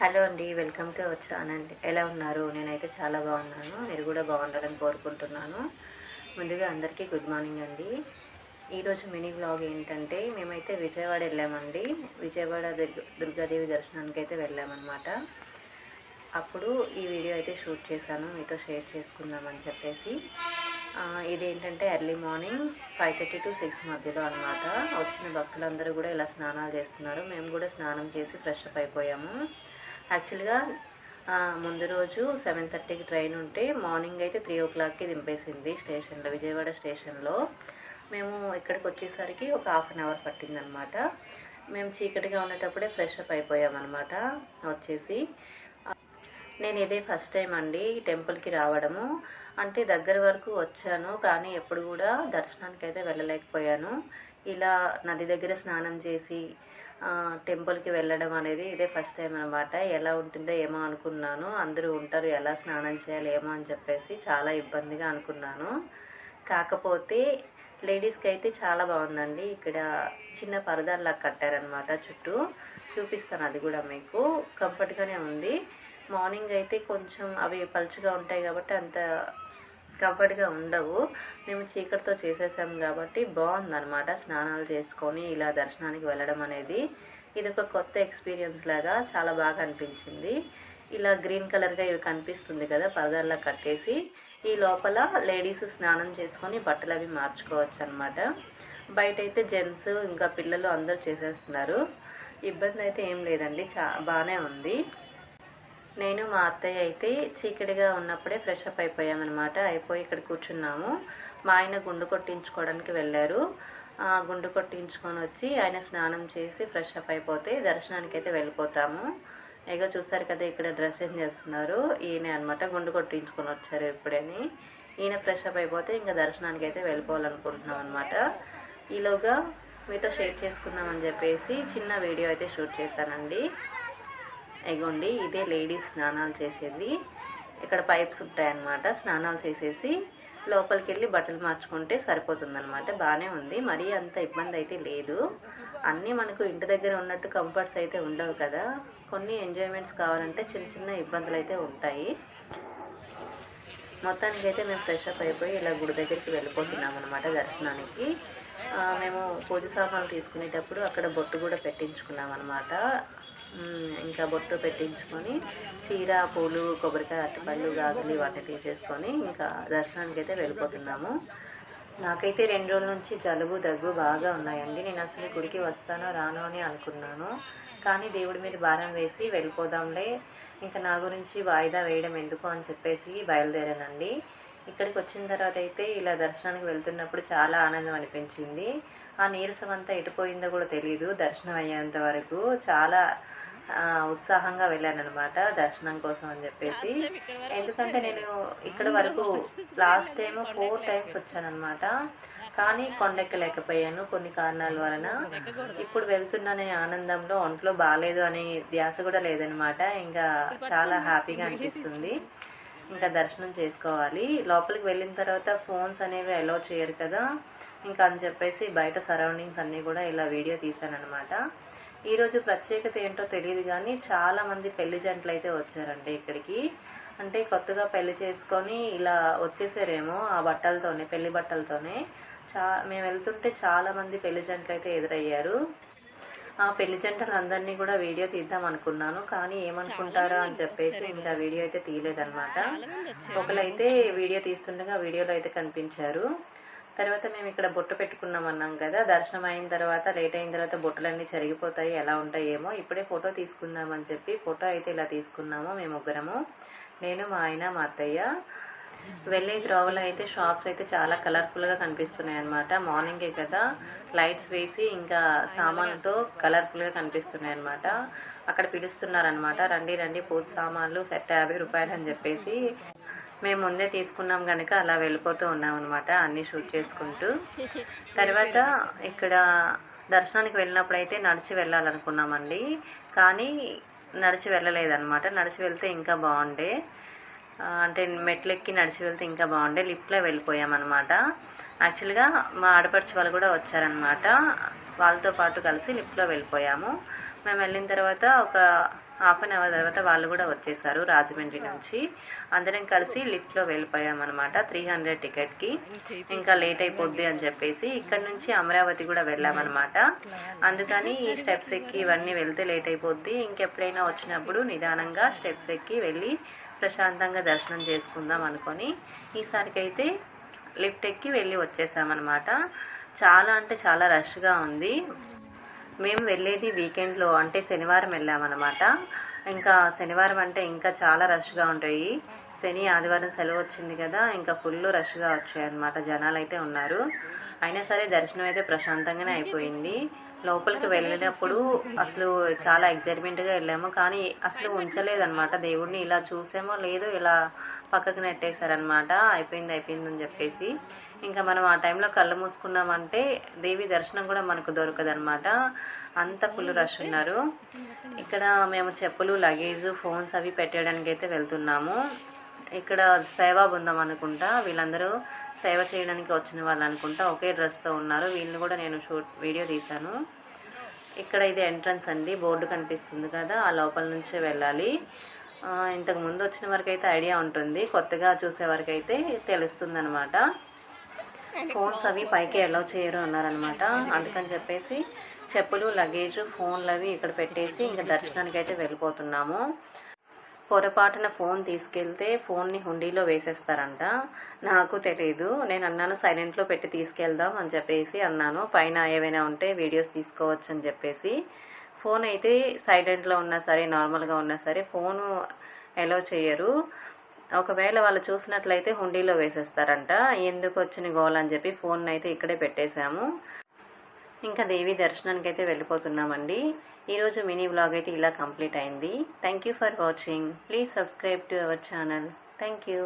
Hello అండి welcome to our channel. ఎలా ఉన్నారు? నేనైతే చాలా బాగున్నాను. మీరు కూడా బాగుండాలని కోరుకుంటున్నాను. ముందుగా అందరికీ గుడ్ మార్నింగ్ అండి. ఈరోజు మినీ వ్లాగ్ ఏంటంటే మేమైతే విజయవాడ వెళ్ళామండి. విజయవాడ దుర్గాదేవి దర్శనానికి అయితే వెళ్ళామన్నమాట. అప్పుడు ఈ వీడియో అయితే షూట్ చేశాను. మీతో షేర్ చేసుకుందామని చెప్పేసి. ఇదేంటంటే early morning five thirty to six మధ్యలో అనమాట వచ్చిన భక్తులందరూ కూడా ఇలా స్నానాలు చేస్తున్నారు. మేము కూడా స్నానం చేసి ఫ్రెష్ అప్ అయిపోయాము. యాక్చువల్గా ముందు రోజు సెవెన్ థర్టీకి ట్రైన్ ఉంటే మార్నింగ్ అయితే త్రీ ఓ క్లాక్కి దింపేసింది స్టేషన్లో విజయవాడ స్టేషన్లో. మేము ఇక్కడికి వచ్చేసరికి ఒక హాఫ్ అన్ అవర్ పట్టిందనమాట మేము చీకటిగా ఉండేటప్పుడే ఫ్రెష్ అప్ అయిపోయామన్నమాట వచ్చేసి. నేను ఇదే ఫస్ట్ టైం అండి ఈ టెంపుల్కి రావడము. అంటే దగ్గర వరకు వచ్చాను కానీ ఎప్పుడు కూడా దర్శనానికి అయితే వెళ్ళలేకపోయాను. ఇలా నది దగ్గర స్నానం చేసి టెంపుల్కి వెళ్ళడం అనేది ఇదే ఫస్ట్ టైం అనమాట ఎలా ఉంటుందో ఏమో అనుకున్నాను. అందరూ ఉంటారు ఎలా స్నానం చేయాలి ఏమో అని చెప్పేసి చాలా ఇబ్బందిగా అనుకున్నాను. కాకపోతే లేడీస్కి అయితే చాలా బాగుందండి. ఇక్కడ చిన్న పరదాల్లా కట్టారనమాట చుట్టూ. చూపిస్తాను అది కూడా మీకు. కంఫర్ట్గానే ఉంది. మార్నింగ్ అయితే కొంచెం అవి పలుచగా ఉంటాయి కాబట్టి అంత కంఫర్ట్గా ఉండవు. మేము చీకటితో చేసేసాం కాబట్టి బాగుందన్నమాట స్నానాలు చేసుకొని ఇలా దర్శనానికి వెళ్ళడం అనేది. ఇది ఒక కొత్త ఎక్స్పీరియన్స్ లాగా చాలా బాగా అనిపించింది. ఇలా గ్రీన్ కలర్గా ఇవి కనిపిస్తుంది కదా పరదాల్లా కట్టేసి ఈ లోపల లేడీస్ స్నానం చేసుకొని బట్టలు అవి మార్చుకోవచ్చు అనమాట బయట అయితే జెంట్స్ ఇంకా పిల్లలు అందరూ చేసేస్తున్నారు. ఇబ్బంది అయితే ఏం లేదండి చా బాగానే ఉంది. మా అత్తయ్య అయితే చీకటిగా ఉన్నప్పుడే ఫ్రెష్ అప్ అయిపోయామన్నమాట. అయిపోయి ఇక్కడ కూర్చున్నాము. మా ఆయన గుండు కొట్టించుకోవడానికి వెళ్ళారు. గుండు కొట్టించుకొని వచ్చి ఆయన స్నానం చేసి ఫ్రెష్ అప్ అయిపోతే దర్శనానికి అయితే వెళ్ళిపోతాము. ఇక చూసారు కదా ఇక్కడ డ్రెస్సింగ్ చేస్తున్నారు. ఈయన అనమాట గుండు కొట్టించుకొని వచ్చారు ఇప్పుడని. ఈయన ఫ్రెష్ అప్ అయిపోతే ఇంకా దర్శనానికి అయితే వెళ్ళిపోవాలనుకుంటున్నాం అనమాట ఈలోగా మీతో షేర్ చేసుకుందామని చెప్పేసి చిన్న వీడియో అయితే షూట్ చేశానండి. ఇగోండి ఇదే లేడీస్ స్నానాలు చేసేది. ఇక్కడ పైప్స్ ఉంటాయన్నమాట స్నానాలు చేసేసి లోపలికి వెళ్ళి బట్టలు మార్చుకుంటే సరిపోతుందన్నమాట బాగానే ఉంది. మరీ అంత ఇబ్బంది అయితే లేదు. అన్నీ మనకు ఇంటి దగ్గర ఉన్నట్టు కంఫర్ట్స్ అయితే ఉండవు కదా. కొన్ని ఎంజాయ్మెంట్స్ కావాలంటే చిన్న చిన్న ఇబ్బందులు అయితే ఉంటాయి. మొత్తానికి అయితే మేము ఫ్రెష్ అప్ అయిపోయి ఇలా గుడి దగ్గరికి వెళ్ళిపోతున్నాం అనమాట దర్శనానికి మేము పూజ సామాన్లు తీసుకునేటప్పుడు అక్కడ బొట్టు కూడా పెట్టించుకున్నాం అనమాట ఇంకా బొట్టు పెట్టించుకొని చీర పూలు కొబ్బరికాయ అరటిపళ్ళు గాజులు ఇవన్నీ తీసేసుకొని ఇంకా దర్శనానికి అయితే వెళ్ళిపోతున్నాము. నాకైతే రెండు రోజుల నుంచి జలుబు దగ్గు బాగా ఉన్నాయండి. నేను అసలు గుడికి వస్తానో రాను అని అనుకున్నాను. కానీ దేవుడి మీద భారం వేసి వెళ్ళిపోదాంలే. ఇంకా నా గురించి వాయిదా వేయడం ఎందుకు అని చెప్పేసి బయలుదేరానండి. ఇక్కడికి వచ్చిన తర్వాత అయితే ఇలా దర్శనానికి వెళ్తున్నప్పుడు చాలా ఆనందం అనిపించింది. ఆ నీరసం అంతా ఎటుపోయిందో కూడా తెలియదు దర్శనం అయ్యేంత వరకు చాలా ఉత్సాహంగా వెళ్ళాను అనమాట దర్శనం కోసం అని చెప్పేసి. ఎందుకంటే నేను ఇక్కడ వరకు లాస్ట్ టైం ఫోర్ టైమ్స్ వచ్చాను. అనమాట కానీ కొండెక్కలేకపోయాను కొన్ని కారణాల వలన. ఇప్పుడు వెళ్తున్నానే ఆనందంలో ఒంట్లో బాగాలేదు అనే ధ్యాస కూడా లేదనమాట ఇంకా చాలా హ్యాపీగా అనిపిస్తుంది. ఇంకా దర్శనం చేసుకోవాలి. లోపలికి వెళ్ళిన తర్వాత ఫోన్స్ అనేవి అలౌ చేయరు కదా. ఇంకా అని చెప్పేసి బయట సరౌండింగ్స్ అన్నీ కూడా ఇలా వీడియో తీశాను అనమాట ఈరోజు ప్రత్యేకత ఏంటో తెలియదు కానీ చాలా మంది పెళ్ళి జంటలు అయితే వచ్చారండి ఇక్కడికి. అంటే కొత్తగా పెళ్ళి చేసుకొని ఇలా వచ్చేసారేమో ఆ బట్టలతోనే పెళ్ళి బట్టలతోనే. చా మేము వెళ్తుంటే చాలా మంది పెళ్ళి జంటలు అయితే ఎదురయ్యారు. ఆ పెళ్ళి జంటలందరినీ కూడా వీడియో తీద్దాం అనుకున్నాను కానీ ఏమనుకుంటారా అని చెప్పేసి ఇంకా వీడియో అయితే తీయలేదన్నమాట. ఒకరైతే వీడియో తీస్తుండగా వీడియోలో అయితే కనిపించారు. తర్వాత మేము ఇక్కడ బొట్టు పెట్టుకున్నాం అన్నాం కదా దర్శనం అయిన తర్వాత లేట్ అయిన తర్వాత బొట్టులన్నీ చెరిగిపోతాయి ఎలా ఉంటాయేమో ఇప్పుడే ఫోటో తీసుకుందాం అని చెప్పి ఫోటో అయితే ఇలా తీసుకున్నాము మేము ముగ్గురము. నేను మా ఆయన మా అత్తయ్య. వెళ్ళే త్రోవలో అయితే షాప్స్ అయితే చాలా కలర్ఫుల్గా కనిపిస్తున్నాయి అనమాట మార్నింగే కదా లైట్స్ వేసి ఇంకా సామాన్లతో కలర్ఫుల్గా కనిపిస్తున్నాయి అనమాట అక్కడ పిలుస్తున్నారనమాట రండి రండి పూజ సామాన్లు సెట్ యాభై రూపాయలు అని చెప్పేసి. మేము ముందే తీసుకున్నాం కనుక అలా వెళ్ళిపోతూ ఉన్నాం అనమాట అన్ని షూట్ చేసుకుంటూ. తర్వాత ఇక్కడ దర్శనానికి వెళ్ళినప్పుడు అయితే నడిచి వెళ్ళాలనుకున్నామండి. కానీ నడిచి వెళ్ళలేదన్నమాట. నడిచి వెళ్తే ఇంకా బాగుండే. అంటే మెట్లెక్కి నడిచి వెళ్తే ఇంకా బాగుండే. లిఫ్ట్లో వెళ్ళిపోయామన్నమాట. యాక్చువల్గా మా ఆడపడుచు వాళ్ళు కూడా వచ్చారనమాట వాళ్ళతో పాటు కలిసి లిఫ్ట్లో వెళ్ళిపోయాము. మేము వెళ్ళిన తర్వాత ఒక హాఫ్ అన్ అవర్ తర్వాత వాళ్ళు కూడా వచ్చేసారు రాజమండ్రి నుంచి. అందరం కలిసి లిఫ్ట్లో వెళ్ళిపోయాం అనమాట త్రీ హండ్రెడ్ టికెట్కి ఇంకా లేట్ అయిపోద్ది అని చెప్పేసి ఇక్కడ నుంచి అమరావతి కూడా వెళ్ళామన్నమాట అందుకని ఈ స్టెప్స్ ఎక్కి ఇవన్నీ వెళ్తే లేట్ అయిపోద్ది. ఇంకెప్పుడైనా వచ్చినప్పుడు నిదానంగా స్టెప్స్ ఎక్కి వెళ్ళి ప్రశాంతంగా దర్శనం చేసుకుందాం అనుకొని ఈసారికైతే లిఫ్ట్ ఎక్కి వెళ్ళి వచ్చేసామన్నమాట చాలా అంటే చాలా రష్గా ఉంది. మేము వెళ్ళేది వీకెండ్లో అంటే శనివారం వెళ్ళామన్నమాట. ఇంకా శనివారం అంటే ఇంకా చాలా రష్గా ఉంటాయి. శని ఆదివారం సెలవు వచ్చింది కదా ఇంకా ఫుల్ రష్గా వచ్చాయన్నమాట జనాలు అయితే ఉన్నారు. అయినా సరే దర్శనం అయితే ప్రశాంతంగానే అయిపోయింది. లోపలికి వెళ్ళినప్పుడు అసలు చాలా ఎగ్జైట్మెంట్గా వెళ్ళాము కానీ అసలు ఉంచలేదన్నమాట. దేవుడిని ఇలా చూసామో లేదో ఇలా పక్కకు నెట్టేశారనమాట అయిపోయింది అయిపోయింది అని చెప్పేసి. ఇంకా మనం ఆ టైంలో కళ్ళు మూసుకున్నామంటే దేవి దర్శనం కూడా మనకు దొరకదనమాట అంత ఫుల్ రష్ ఉన్నారు. ఇక్కడ మేము చెప్పులు లగేజ్ ఫోన్స్ అవి పెట్టేయడానికి అయితే వెళ్తున్నాము. ఇక్కడ సేవా బృందం అనుకుంటా వీళ్ళందరూ సేవ చేయడానికి వచ్చిన వాళ్ళు అనుకుంటా ఒకే డ్రెస్తో ఉన్నారు. వీళ్ళని కూడా నేను షూట్ వీడియో తీశాను. ఇక్కడ ఇది ఎంట్రన్స్ అండి. బోర్డు కనిపిస్తుంది కదా ఆ లోపల నుంచే వెళ్ళాలి. ఇంతకు ముందు వచ్చిన వరకు అయితే ఐడియా ఉంటుంది. కొత్తగా చూసే వరకు అయితే తెలుస్తుంది అనమాట ఫోన్స్ అవి పైకి అలౌ చేయరు అన్నారనమాట అందుకని చెప్పేసి చెప్పులు లగేజ్ ఫోన్లు అవి ఇక్కడ పెట్టేసి ఇంకా దర్శనానికి అయితే వెళ్ళిపోతున్నాము. పొరపాటున ఫోన్ తీసుకెళ్తే ఫోన్ని హుండీలో వేసేస్తారంట. నాకు తెలియదు నేను అన్నాను సైలెంట్లో పెట్టి తీసుకెళ్దాం అని చెప్పేసి అన్నాను. పైన ఏవైనా ఉంటే వీడియోస్ తీసుకోవచ్చు అని చెప్పేసి. ఫోన్ అయితే సైలెంట్లో ఉన్నా సరే నార్మల్గా ఉన్నా సరే ఫోను ఎలో చేయరు. ఒకవేళ వాళ్ళు చూసినట్లయితే హుండీలో వేసేస్తారంట. ఎందుకు వచ్చిన గోల్ అని చెప్పి ఫోన్ అయితే ఇక్కడే పెట్టేశాము. ఇంకా దేవి దర్శనానికి అయితే వెళ్ళిపోతున్నామండి. ఈరోజు మినీ బ్లాగ్ అయితే ఇలా కంప్లీట్ అయింది. Thank you for watching please subscribe to our channel thank you